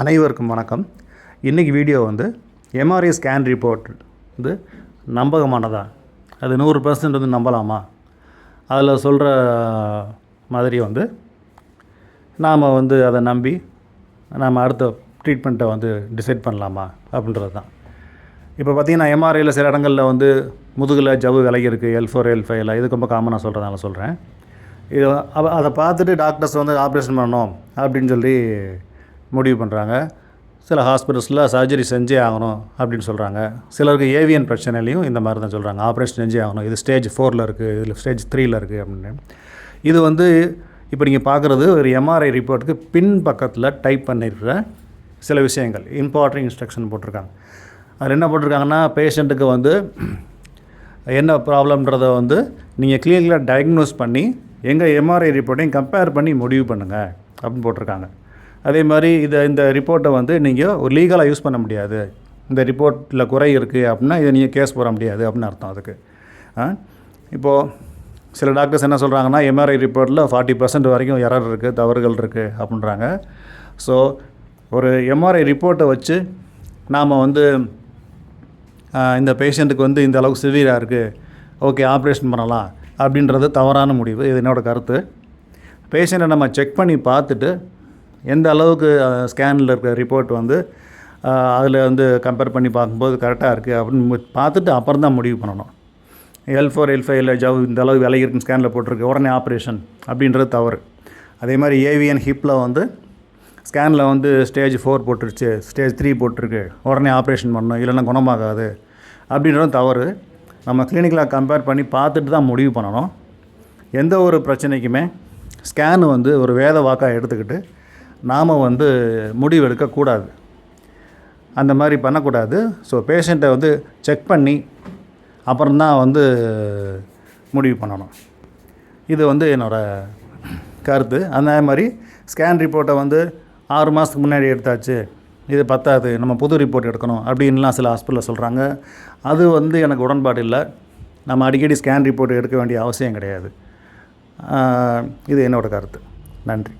அனைவருக்கும் வணக்கம். இன்றைக்கி வீடியோ வந்து எம்ஆர்ஐ ஸ்கேன் ரிப்போர்ட் வந்து நம்பகமானதா? அது நூறு பர்சன்ட் வந்து நம்பலாமா? அதில் சொல்கிற மாதிரி வந்து நாம் வந்து அதை நம்பி நாம் அடுத்த ட்ரீட்மெண்ட்டை வந்து டிசைட் பண்ணலாமா அப்படின்றது தான் இப்போ பார்த்தீங்கன்னா எம்ஆர்ஐயில் சில இடங்களில் வந்து முதுகில் ஜவ்வு விலகி இருக்குது எல் ஃபோர் எல் ஃபைவ்ல இது ரொம்ப காமனாக சொல்கிறதால சொல்கிறேன் இது அதை பார்த்துட்டு டாக்டர்ஸ் வந்து ஆப்ரேஷன் பண்ணணும் அப்படின்னு சொல்லி முடிவு பண்ணுறாங்க சில ஹாஸ்பிட்டல்ஸில் சர்ஜரி செஞ்சே ஆகணும் அப்படின்னு சொல்கிறாங்க சிலருக்கு ஏவியன் பிரச்சனையிலையும் இந்த மாதிரி தான் சொல்கிறாங்க ஆப்ரேஷன் செஞ்சே ஆகணும். இது ஸ்டேஜ் ஃபோரில் இருக்குது இதில் ஸ்டேஜ் த்ரீயில் இருக்குது அப்படின்னு. இது வந்து இப்போ நீங்கள் பார்க்குறது ஒரு எம்ஆர்ஐ ரிப்போர்ட்டுக்கு பின் பக்கத்தில் டைப் பண்ணியிருக்கிற சில விஷயங்கள். இம்பார்ட்டன்ட் இன்ஸ்ட்ரக்ஷன் போட்டிருக்காங்க. அதில் என்ன போட்டிருக்காங்கன்னா பேஷண்ட்டுக்கு வந்து என்ன ப்ராப்ளம்ன்றதை வந்து நீங்கள் கிளினிக்கில் டயக்னோஸ் பண்ணி எங்கள் எம்ஆர்ஐ ரிப்போர்ட்டையும் கம்பேர் பண்ணி முடிவு பண்ணுங்கள் அப்படின்னு போட்டிருக்காங்க. அதே மாதிரி இதை இந்த ரிப்போர்ட்டை வந்து நீங்கள் ஒரு லீகலாக யூஸ் பண்ண முடியாது. இந்த ரிப்போர்ட்டில் குறை இருக்குது அப்படின்னா இதை நீங்கள் கேஸ் போட முடியாது அப்படின்னு அர்த்தம் அதுக்கு. ஆ? இப்போது சில டாக்டர்ஸ் என்ன சொல்கிறாங்கன்னா எம்ஆர்ஐ ரிப்போர்ட்டில் ஃபார்ட்டி பர்சன்ட் வரைக்கும் எரர் இருக்குது தவறுகள் இருக்குது அப்படின்றாங்க. ஸோ ஒரு எம்ஆர்ஐ ரிப்போர்ட்டை வச்சு நாம் வந்து இந்த பேஷண்ட்டுக்கு வந்து இந்த அளவுக்கு சிவியராக இருக்குது ஓகே ஆப்ரேஷன் பண்ணலாம் அப்படின்றது தவறான முடிவு. இது என்னோடய கருத்து. பேஷண்ட்டை நம்ம செக் பண்ணி பார்த்துட்டு எந்த அளவுக்கு ஸ்கேனில் இருக்கிற ரிப்போர்ட் வந்து அதில் வந்து கம்பேர் பண்ணி பார்க்கும்போது கரெக்டாக இருக்குது அப்படின்னு பார்த்துட்டு அப்புறம் தான் முடிவு பண்ணணும். எல் ஃபோர் எல் ஃபைவ் இல்லை ஜவ் இந்த அளவு விலை இருக்குன்னு ஸ்கேனில் போட்டிருக்கு உடனே ஆப்ரேஷன் அப்படின்றது தவறு. அதே மாதிரி ஏவிஎன் ஹிப்பில் வந்து ஸ்கேனில் வந்து ஸ்டேஜ் ஃபோர் போட்டுருச்சு ஸ்டேஜ் த்ரீ போட்டிருக்கு உடனே ஆப்ரேஷன் பண்ணணும் இல்லைன்னா குணமாகாது அப்படின்றதும் தவறு. நம்ம கிளினிக்கில் கம்பேர் பண்ணி பார்த்துட்டு தான் முடிவு பண்ணணும். எந்த ஒரு பிரச்சனைக்குமே ஸ்கேன் வந்து ஒரு வேத வாக்காக எடுத்துக்கிட்டு நாம் வந்து முடிவு எடுக்கக்கூடாது அந்த மாதிரி பண்ணக்கூடாது. ஸோ பேஷண்ட்டை வந்து செக் பண்ணி அப்புறம்தான் வந்து முடிவு பண்ணணும். இது வந்து என்னோடய கருத்து. அந்த மாதிரி ஸ்கேன் ரிப்போர்ட்டை வந்து ஆறு மாதத்துக்கு முன்னாடி எடுத்தாச்சு. இது பத்தாது நம்ம புது ரிப்போர்ட் எடுக்கணும் அப்படின்லாம் சில ஹாஸ்பிட்டலில் சொல்கிறாங்க அது வந்து எனக்கு உடன்பாடு இல்லை. நம்ம அடிக்கடி ஸ்கேன் ரிப்போர்ட் எடுக்க வேண்டிய அவசியம் கிடையாது. இது என்னோடய கருத்து. நன்றி.